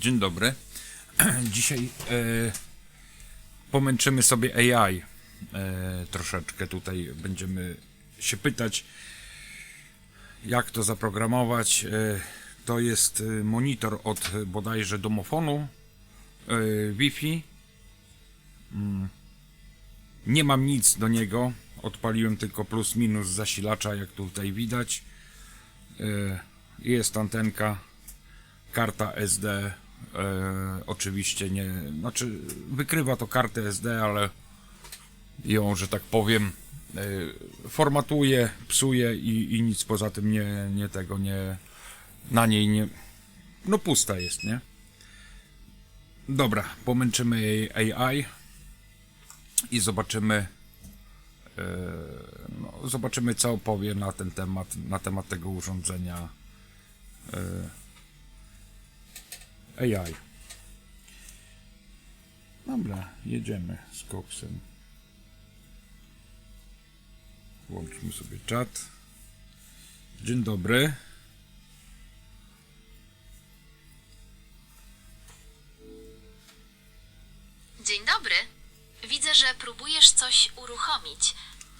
Dzień dobry. Dzisiaj e, pomęczymy sobie AI. E, troszeczkę tutaj będziemy się pytać, jak to zaprogramować. E, to jest e, monitor od bodajże domofonu e, Wi-Fi. Mm. Nie mam nic do niego. Odpaliłem tylko plus minus zasilacza, jak tutaj widać. E, Jest antenka karta SD e, oczywiście nie, znaczy wykrywa to kartę SD, ale ją, że tak powiem, e, formatuje, psuje i, i nic poza tym nie, nie tego nie, na niej nie, no pusta jest, nie? Dobra, pomęczymy jej AI i zobaczymy, e, no, zobaczymy co opowie na ten temat, na temat tego urządzenia. AI. Dobra, jedziemy z koksem. Włączmy sobie czat. Dzień dobry. Dzień dobry. Widzę, że próbujesz coś uruchomić.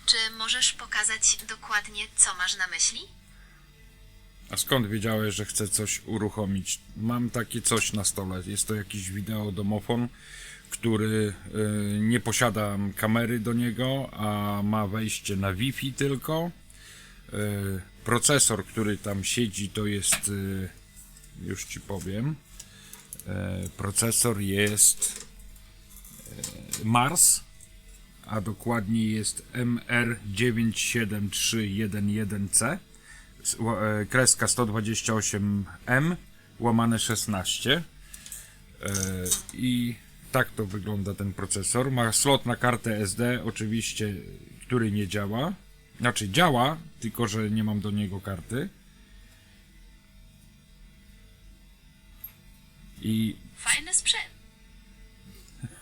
Czy możesz pokazać dokładnie, co masz na myśli? A skąd wiedziałeś, że chcę coś uruchomić? Mam takie coś na stole. Jest to jakiś wideodomofon, który y, nie posiada kamery do niego, a ma wejście na Wi-Fi tylko. Y, procesor, który tam siedzi, to jest. Y, już ci powiem. Y, procesor jest y, Mars, a dokładnie jest MR97311C s- ła- e, kreska 128M łamane 16 E, i tak to wygląda ten procesor. Ma slot na kartę SD, oczywiście, który nie działa. Znaczy działa, tylko że nie mam do niego karty. I Fajny sprzęt.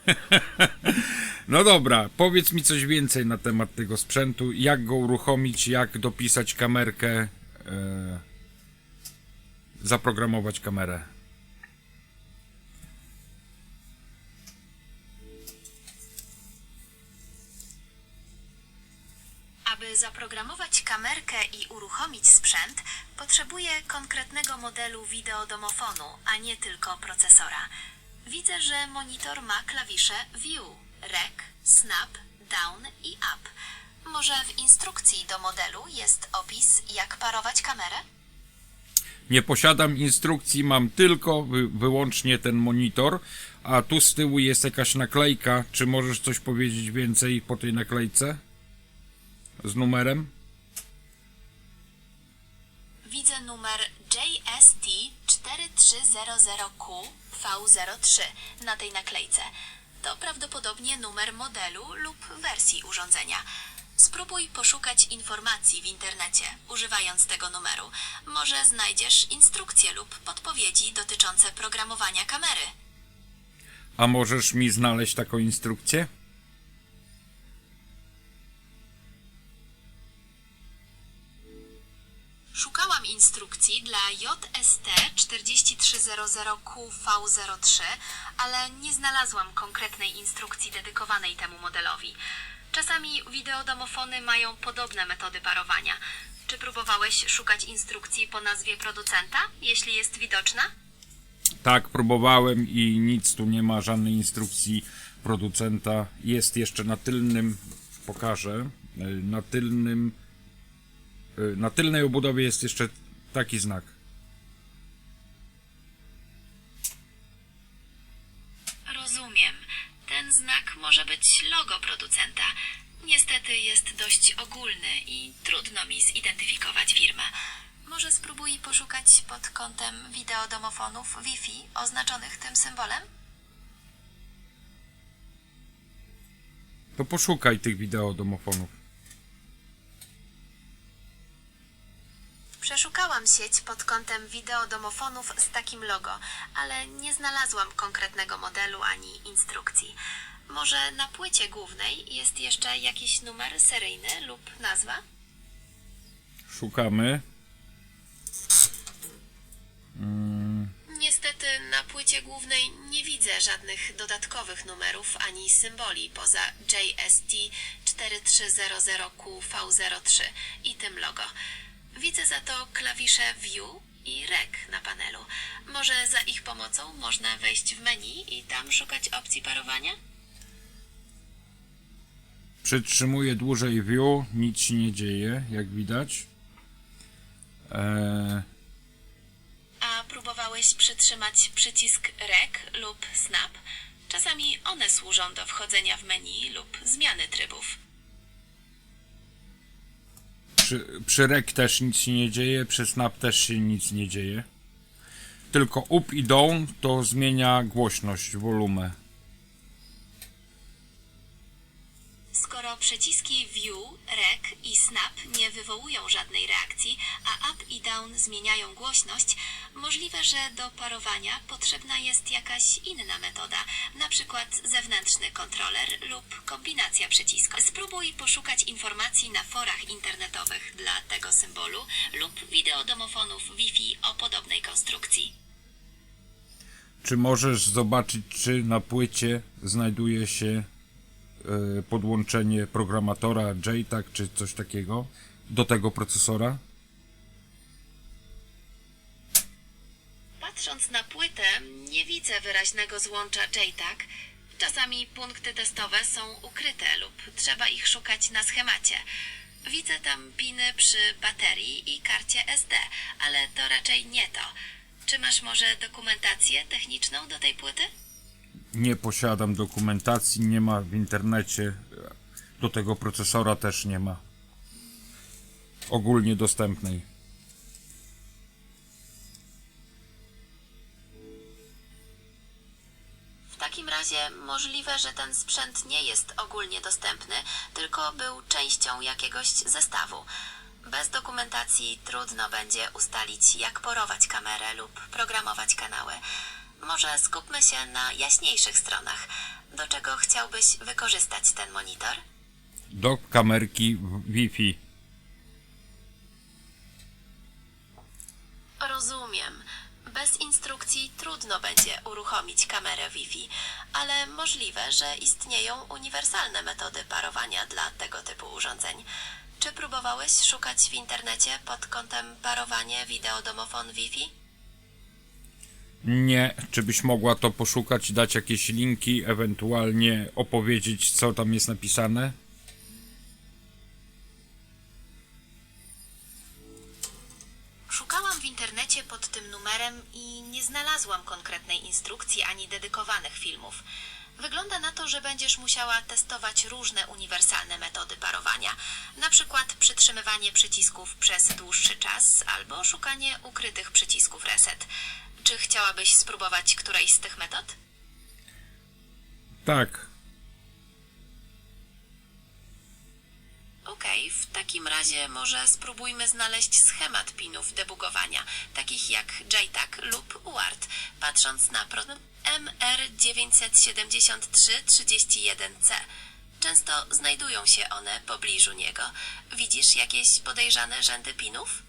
no dobra, powiedz mi coś więcej na temat tego sprzętu, jak go uruchomić, jak dopisać kamerkę, e, zaprogramować kamerę. Aby zaprogramować kamerkę i uruchomić sprzęt, potrzebuję konkretnego modelu wideodomofonu, a nie tylko procesora. Widzę, że monitor ma klawisze View, Rec, Snap, Down i Up. Może w instrukcji do modelu jest opis, jak parować kamerę? Nie posiadam instrukcji, mam tylko wy, wyłącznie ten monitor, a tu z tyłu jest jakaś naklejka. Czy możesz coś powiedzieć więcej po tej naklejce? Z numerem? Widzę numer JST 4300Q V03 na tej naklejce. To prawdopodobnie numer modelu lub wersji urządzenia. Spróbuj poszukać informacji w internecie, używając tego numeru. Może znajdziesz instrukcje lub podpowiedzi dotyczące programowania kamery. A możesz mi znaleźć taką instrukcję? Szukałam instrukcji dla JST 4300Q V03, ale nie znalazłam konkretnej instrukcji dedykowanej temu modelowi. Czasami wideodomofony mają podobne metody parowania. Czy próbowałeś szukać instrukcji po nazwie producenta, jeśli jest widoczna? Tak, próbowałem i nic tu nie ma, żadnej instrukcji producenta. Jest jeszcze na tylnym, pokażę, y, na tylnym, y, na tylnej obudowie jest jeszcze taki znak. Być logo producenta. Niestety jest dość ogólny i trudno mi zidentyfikować firmę. Może spróbuj poszukać pod kątem wideodomofonów Wi-Fi oznaczonych tym symbolem? To poszukaj tych wideodomofonów. Przeszukałam sieć pod kątem wideodomofonów z takim logo, ale nie znalazłam konkretnego modelu ani instrukcji. Może na płycie głównej jest jeszcze jakiś numer seryjny lub nazwa? Szukamy. Niestety na płycie głównej nie widzę żadnych dodatkowych numerów ani symboli poza JST 4300QV03 i tym logo. Widzę za to klawisze View i Rec na panelu. Może za ich pomocą można wejść w menu i tam szukać opcji parowania? Przytrzymuję dłużej view, nic się nie dzieje, jak widać. Eee, A próbowałeś przytrzymać przycisk Rec lub Snap? Czasami one służą do wchodzenia w menu lub zmiany trybów. przy, przy rek też nic się nie dzieje, przy snap też się nic nie dzieje. Tylko up i down to zmienia głośność, wolumę. Skoro przyciski View, Rec i Snap nie wywołują żadnej reakcji, a Up i Down zmieniają głośność, możliwe, że do parowania potrzebna jest jakaś inna metoda, przykład zewnętrzny kontroler lub kombinacja przycisków. Spróbuj poszukać informacji na forach internetowych dla tego symbolu lub wideodomofonów Wi-Fi o podobnej konstrukcji. Czy możesz zobaczyć, czy na płycie znajduje się podłączenie programatora JTAG czy coś takiego do tego procesora? Patrząc na płytę, nie widzę wyraźnego złącza JTAG. Czasami punkty testowe są ukryte lub trzeba ich szukać na schemacie. Widzę tam piny przy baterii i karcie SD, ale to raczej nie to. Czy masz może dokumentację techniczną do tej płyty? Nie posiadam dokumentacji, nie ma w internecie. Do tego procesora też nie ma. Ogólnie dostępnej. W takim razie możliwe, że ten sprzęt nie jest ogólnie dostępny, tylko był częścią jakiegoś zestawu. Bez dokumentacji trudno będzie ustalić, jak porować kamerę lub programować kanały. Może skupmy się na jaśniejszych stronach. Do czego chciałbyś wykorzystać ten monitor? Do kamerki Wi-Fi. Rozumiem. Bez instrukcji trudno będzie uruchomić kamerę Wi-Fi, ale możliwe, że istnieją uniwersalne metody parowania dla tego typu urządzeń. Czy próbowałeś szukać w internecie pod kątem parowanie wideodomofon Wi-Fi? Nie, czy byś mogła to poszukać, dać jakieś linki, ewentualnie opowiedzieć, co tam jest napisane? Szukałam w internecie pod tym numerem i nie znalazłam konkretnej instrukcji ani dedykowanych filmów. Wygląda na to, że będziesz musiała testować różne uniwersalne metody parowania, na przykład przytrzymywanie przycisków przez dłuższy czas albo szukanie ukrytych przycisków reset. Czy chciałabyś spróbować którejś z tych metod? Tak, Okej, w takim razie może spróbujmy znaleźć schemat pinów debugowania, takich jak JTAG lub UART, patrząc na problem MR97331C. Często znajdują się one pobliżu niego. Widzisz jakieś podejrzane rzędy pinów?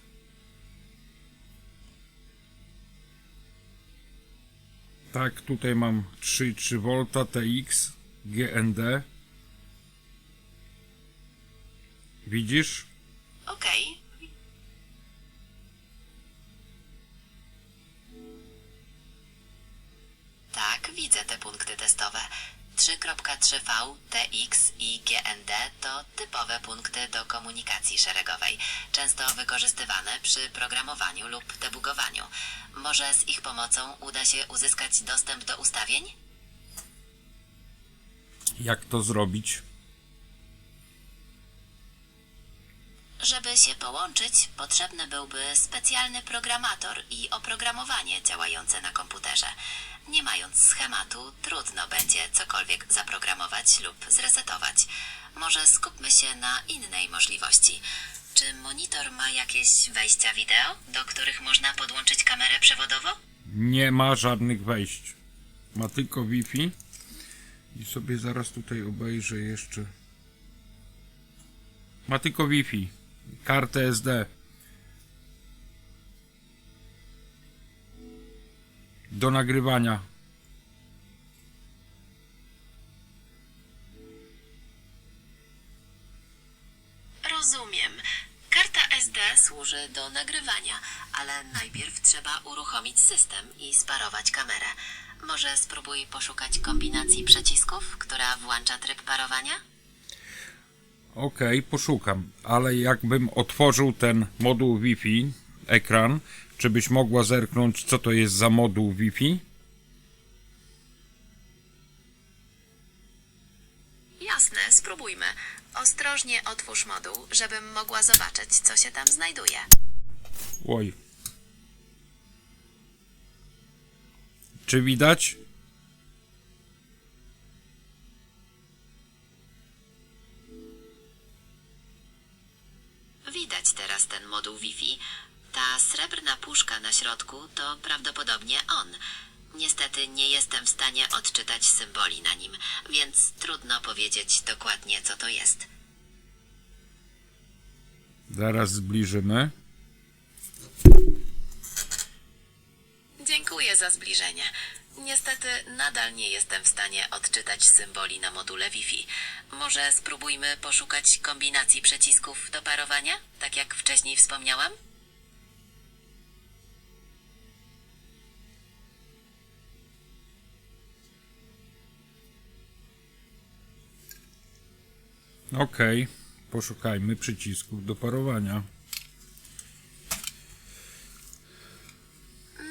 Tak, tutaj mam 3,3 V TX GND. Widzisz? Okej. Tak, 3.3V, TX i GND to typowe punkty do komunikacji szeregowej, często wykorzystywane przy programowaniu lub debugowaniu. Może z ich pomocą uda się uzyskać dostęp do ustawień? Jak to zrobić? Żeby się połączyć, potrzebny byłby specjalny programator i oprogramowanie działające na komputerze. Nie mając schematu, trudno będzie cokolwiek zaprogramować lub zresetować. Może skupmy się na innej możliwości. Czy monitor ma jakieś wejścia wideo, do których można podłączyć kamerę przewodowo? Nie ma żadnych wejść. Ma tylko Wi-Fi. I sobie zaraz tutaj obejrzę jeszcze. Ma tylko Wi-Fi. Kartę SD. do nagrywania. Rozumiem. Karta SD służy do nagrywania, ale najpierw trzeba uruchomić system i sparować kamerę. Może spróbuj poszukać kombinacji przycisków, która włącza tryb parowania? Okej, poszukam, ale jakbym otworzył ten moduł Wi-Fi, ekran, czy byś mogła zerknąć, co to jest za moduł Wi-Fi? Jasne, spróbujmy. Ostrożnie otwórz moduł, żebym mogła zobaczyć, co się tam znajduje. Oj. Czy widać? Widać teraz ten moduł Wi-Fi. Ta srebrna puszka na środku to prawdopodobnie on. Niestety nie jestem w stanie odczytać symboli na nim, więc trudno powiedzieć dokładnie, co to jest. Zaraz zbliżymy. Dziękuję za zbliżenie. Niestety nadal nie jestem w stanie odczytać symboli na module Wi-Fi. Może spróbujmy poszukać kombinacji przycisków do parowania, tak jak wcześniej wspomniałam? Okej, poszukajmy przycisków do parowania.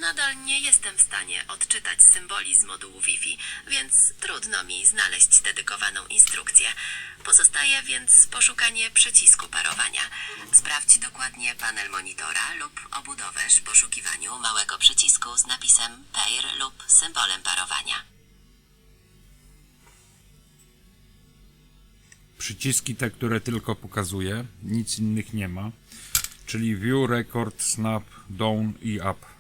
Nadal nie jestem w stanie odczytać symboli z modułu Wi-Fi, więc trudno mi znaleźć dedykowaną instrukcję. Pozostaje więc poszukanie przycisku parowania. Sprawdź dokładnie panel monitora lub obudowę w poszukiwaniu małego przycisku z napisem Pair lub symbolem parowania. Przyciski te, które tylko pokazuję, nic innych nie ma. Czyli View, Record, Snap, Down i Up.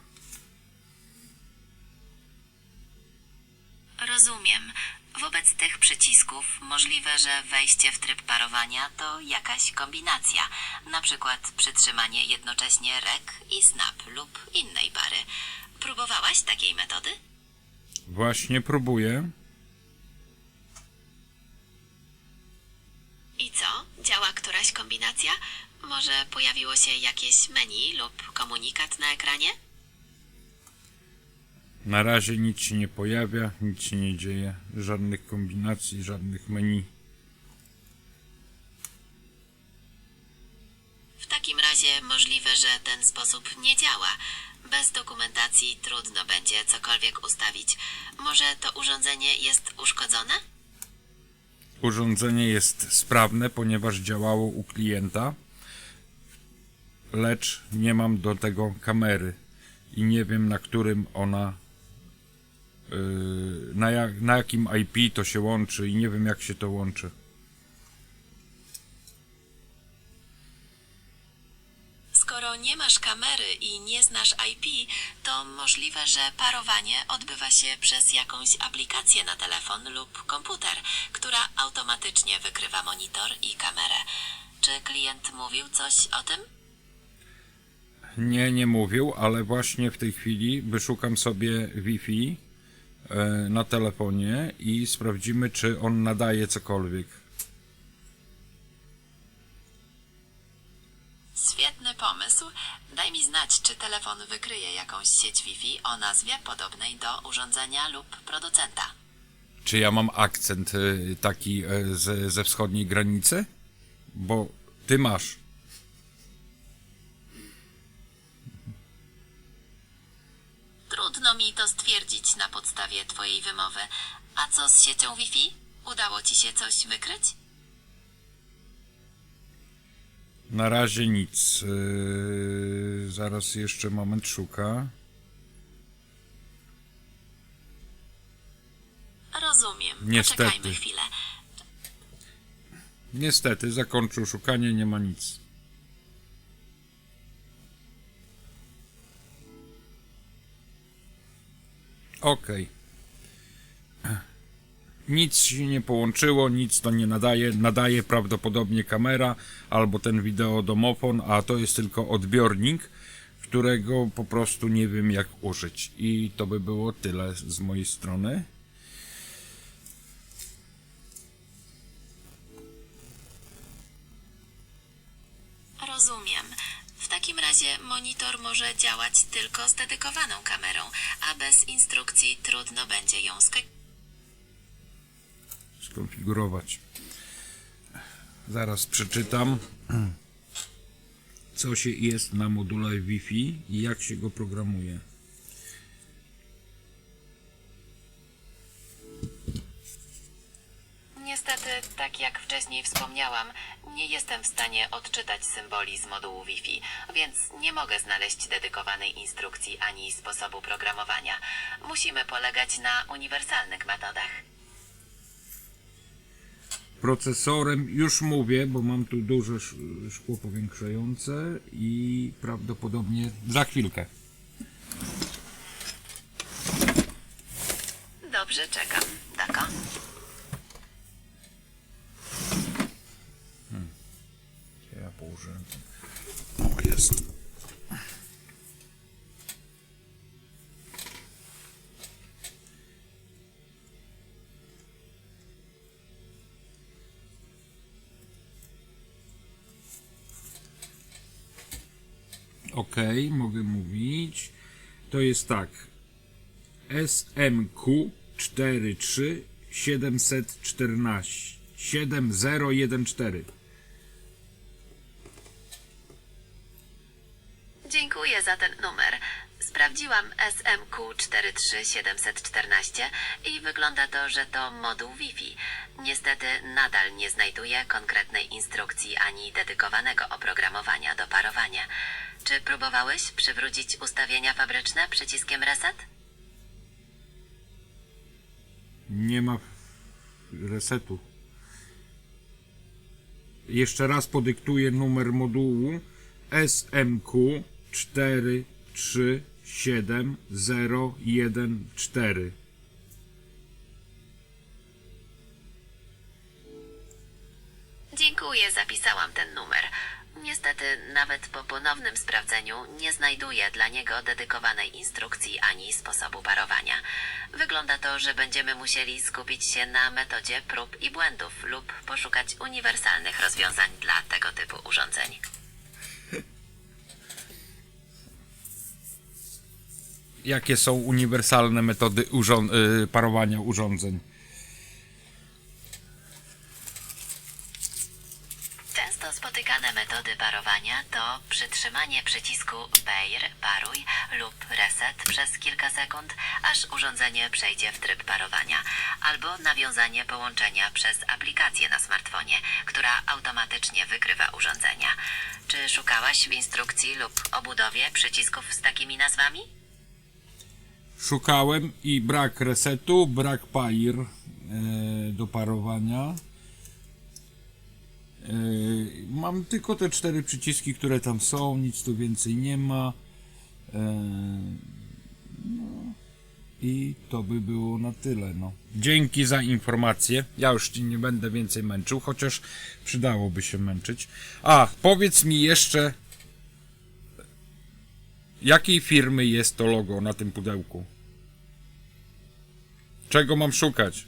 Rozumiem. Wobec tych przycisków możliwe, że wejście w tryb parowania to jakaś kombinacja, na przykład przytrzymanie jednocześnie rek i snap lub innej pary. Próbowałaś takiej metody? Właśnie próbuję. I co? Działa któraś kombinacja? Może pojawiło się jakieś menu lub komunikat na ekranie? Na razie nic się nie pojawia, nic się nie dzieje, żadnych kombinacji, żadnych menu. W takim razie możliwe, że ten sposób nie działa. Bez dokumentacji trudno będzie cokolwiek ustawić. Może to urządzenie jest uszkodzone? Urządzenie jest sprawne, ponieważ działało u klienta, lecz nie mam do tego kamery i nie wiem na którym ona, na, jak, na jakim IP to się łączy i nie wiem jak się to łączy. Skoro nie masz kamery i nie znasz IP, to możliwe, że parowanie odbywa się przez jakąś aplikację na telefon lub komputer, która automatycznie wykrywa monitor i kamerę. Czy klient mówił coś o tym? Nie, nie mówił, ale właśnie w tej chwili wyszukam sobie Wi-Fi na telefonie i sprawdzimy, czy on nadaje cokolwiek. Świetny pomysł. Daj mi znać, czy telefon wykryje jakąś sieć Wi-Fi o nazwie podobnej do urządzenia lub producenta. Czy ja mam akcent e, taki e, ze wschodniej granicy? Bo ty masz. Mi to stwierdzić na podstawie Twojej wymowy. A co z siecią Wi-Fi? Udało Ci się coś wykryć? Na razie nic. E, zaraz jeszcze moment szuka. Rozumiem. Niestety. Poczekajmy chwilę. Niestety, zakończył szukanie, nie ma nic. Okej. Nic się nie połączyło, nic to nie nadaje. Nadaje prawdopodobnie kamera albo ten wideodomofon, a to jest tylko odbiornik, którego po prostu nie wiem jak użyć. I to by było tyle z mojej strony. Działać tylko z dedykowaną kamerą, a bez instrukcji trudno będzie ją sk- skonfigurować. Zaraz przeczytam, co się jest na module Wi-Fi i jak się go programuje. Niestety, tak jak wcześniej wspomniałam, nie jestem w stanie odczytać symboli z modułu Wi-Fi, więc nie mogę znaleźć dedykowanej instrukcji ani sposobu programowania. Musimy polegać na uniwersalnych metodach. Procesorem już mówię, bo mam tu duże sz- szkło powiększające i prawdopodobnie za chwilkę. Dobrze, czekam. Dako? Mogę mówić. To jest tak. SMQ 43 714 7014 Dziękuję za ten numer. Sprawdziłam SMQ 43714 i wygląda to, że to moduł Wi-Fi. Niestety nadal nie znajduję konkretnej instrukcji ani dedykowanego oprogramowania do parowania. Czy próbowałeś przywrócić ustawienia fabryczne przyciskiem reset? Nie ma resetu. Jeszcze raz podyktuję numer modułu SMQ 437014. Dziękuję, zapisałam ten numer. Niestety, nawet po ponownym sprawdzeniu nie znajduję dla niego dedykowanej instrukcji ani sposobu parowania. Wygląda to, że będziemy musieli skupić się na metodzie prób i błędów lub poszukać uniwersalnych rozwiązań dla tego typu urządzeń. Jakie są uniwersalne metody y, parowania urządzeń? Często spotykane metody parowania to przytrzymanie przycisku Pair, paruj lub Reset przez kilka sekund, aż urządzenie przejdzie w tryb parowania, albo nawiązanie połączenia przez aplikację na smartfonie, która automatycznie wykrywa urządzenia. Czy szukałaś w instrukcji lub obudowie przycisków z takimi nazwami? Szukałem i brak resetu, brak pair e, do parowania. E, mam tylko te cztery przyciski, które tam są, nic tu więcej nie ma. E, no, I to by było na tyle. No. Dzięki za informację. Ja już ci nie będę więcej męczył, chociaż przydałoby się męczyć. A, powiedz mi jeszcze, Jakiej firmy jest to logo na tym pudełku? Czego mam szukać?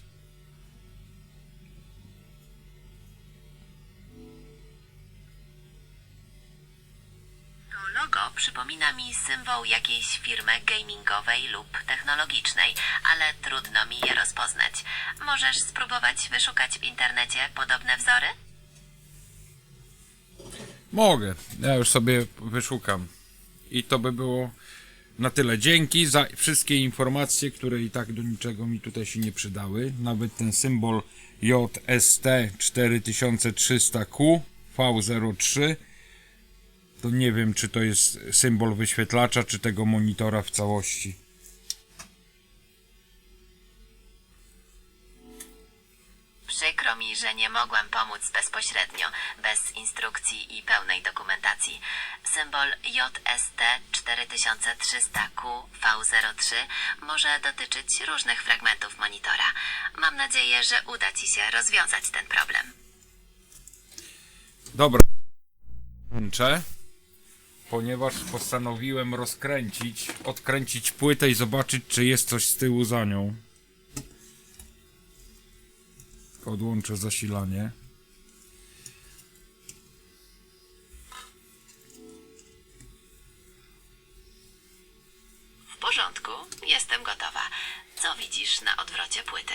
To logo przypomina mi symbol jakiejś firmy gamingowej lub technologicznej, ale trudno mi je rozpoznać. Możesz spróbować wyszukać w internecie podobne wzory? Mogę. Ja już sobie wyszukam. I to by było na tyle. Dzięki za wszystkie informacje, które i tak do niczego mi tutaj się nie przydały. Nawet ten symbol JST 4300Q V03 to nie wiem, czy to jest symbol wyświetlacza, czy tego monitora w całości. Przykro mi, że nie mogłam pomóc bezpośrednio, bez instrukcji i pełnej dokumentacji. Symbol JST 4300Q V03 może dotyczyć różnych fragmentów monitora. Mam nadzieję, że uda Ci się rozwiązać ten problem. Dobra. Kończę. ponieważ postanowiłem rozkręcić, odkręcić płytę i zobaczyć, czy jest coś z tyłu za nią. Odłączę zasilanie. W porządku, jestem gotowa. Co widzisz na odwrocie płyty?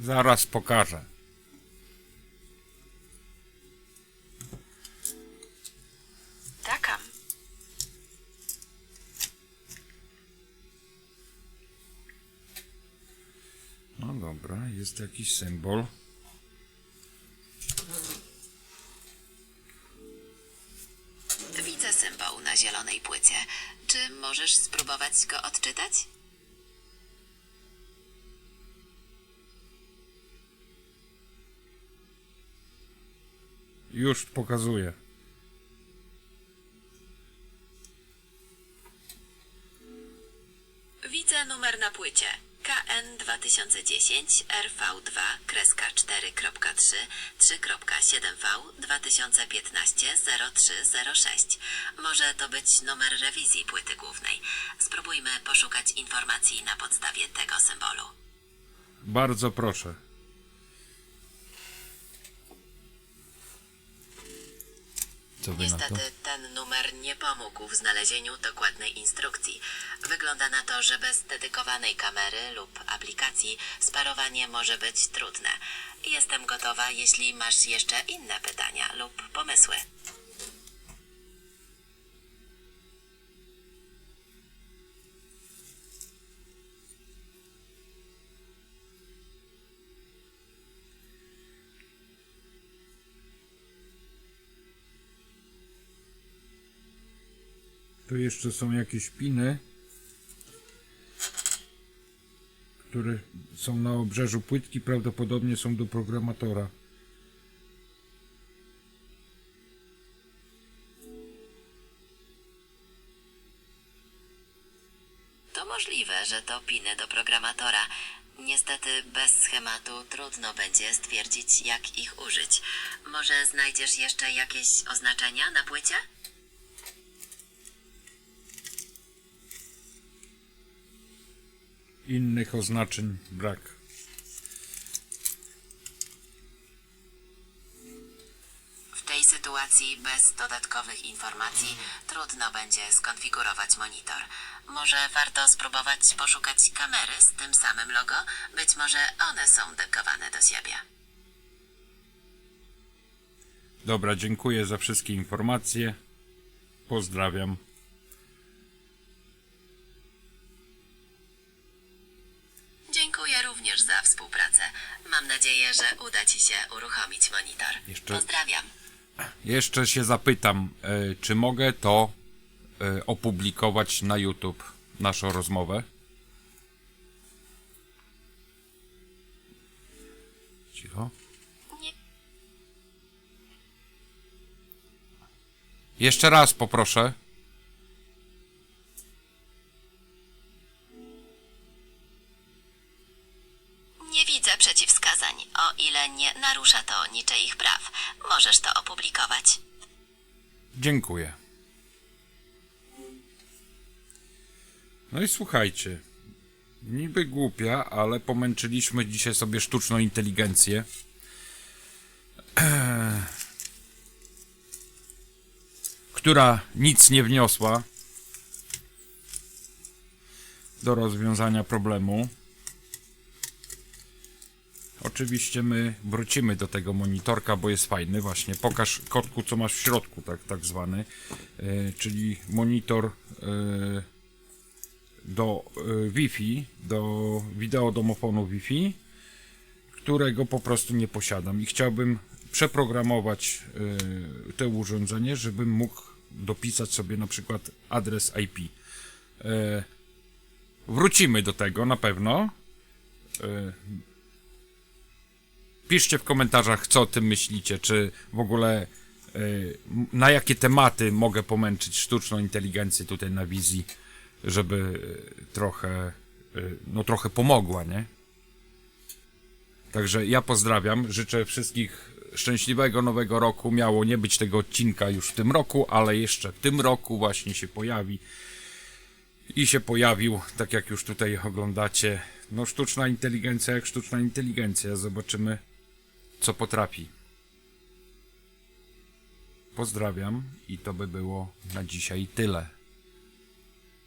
Zaraz pokażę. Czekam. No dobra, jest jakiś symbol. Widzę symbol na zielonej płycie. Czy możesz spróbować go odczytać? Już pokazuję. 2010 RV2 kreska 4.3 3.7V 2015 0306. Może to być numer rewizji płyty głównej. Spróbujmy poszukać informacji na podstawie tego symbolu. Bardzo proszę. Co wy na to? Niestety ten numer nie pomógł w znalezieniu dokładnej instrukcji. Wygląda na to, że bez dedykowanej kamery lub aplikacji sparowanie może być trudne. Jestem gotowa, jeśli masz jeszcze inne pytania lub pomysły. Tu jeszcze są jakieś piny, które są na obrzeżu płytki, prawdopodobnie są do programatora. To możliwe, że to piny do programatora. Niestety bez schematu trudno będzie stwierdzić, jak ich użyć. Może znajdziesz jeszcze jakieś oznaczenia na płycie? Innych oznaczeń brak. W tej sytuacji bez dodatkowych informacji trudno będzie skonfigurować monitor. Może warto spróbować poszukać kamery z tym samym logo? Być może one są dekowane do siebie. Dobra, dziękuję za wszystkie informacje. Pozdrawiam. Jeszcze- Pozdrawiam. Jeszcze się zapytam, e, czy mogę to e, opublikować na YouTube, naszą rozmowę? Cicho. Nie, Jeszcze raz poproszę. nie widzę przeciwwskazań. O ile nie narusza to niczyich praw, możesz to opublikować. Dziękuję. No i słuchajcie. Niby głupia, ale pomęczyliśmy dzisiaj sobie sztuczną inteligencję. która nic nie wniosła do rozwiązania problemu. Oczywiście my wrócimy do tego monitorka, bo jest fajny właśnie. Pokaż kotku, co masz w środku, tak, tak zwany. E, czyli monitor e, do e, Wi-Fi, do wideo domofonu Wi-Fi, którego po prostu nie posiadam i chciałbym przeprogramować e, to urządzenie, żebym mógł dopisać sobie na przykład adres IP. E, wrócimy do tego na pewno piszcie w komentarzach, co o tym myślicie, czy w ogóle e, na jakie tematy mogę pomęczyć sztuczną inteligencję tutaj na wizji, żeby e, trochę, e, no trochę pomogła, nie? Także ja pozdrawiam, życzę wszystkich szczęśliwego nowego roku. Miało nie być tego odcinka już w tym roku, ale jeszcze w tym roku właśnie się pojawi. I się pojawił, tak jak już tutaj oglądacie. No, sztuczna inteligencja, jak sztuczna inteligencja. Zobaczymy, co potrafi. Pozdrawiam i to by było na dzisiaj tyle.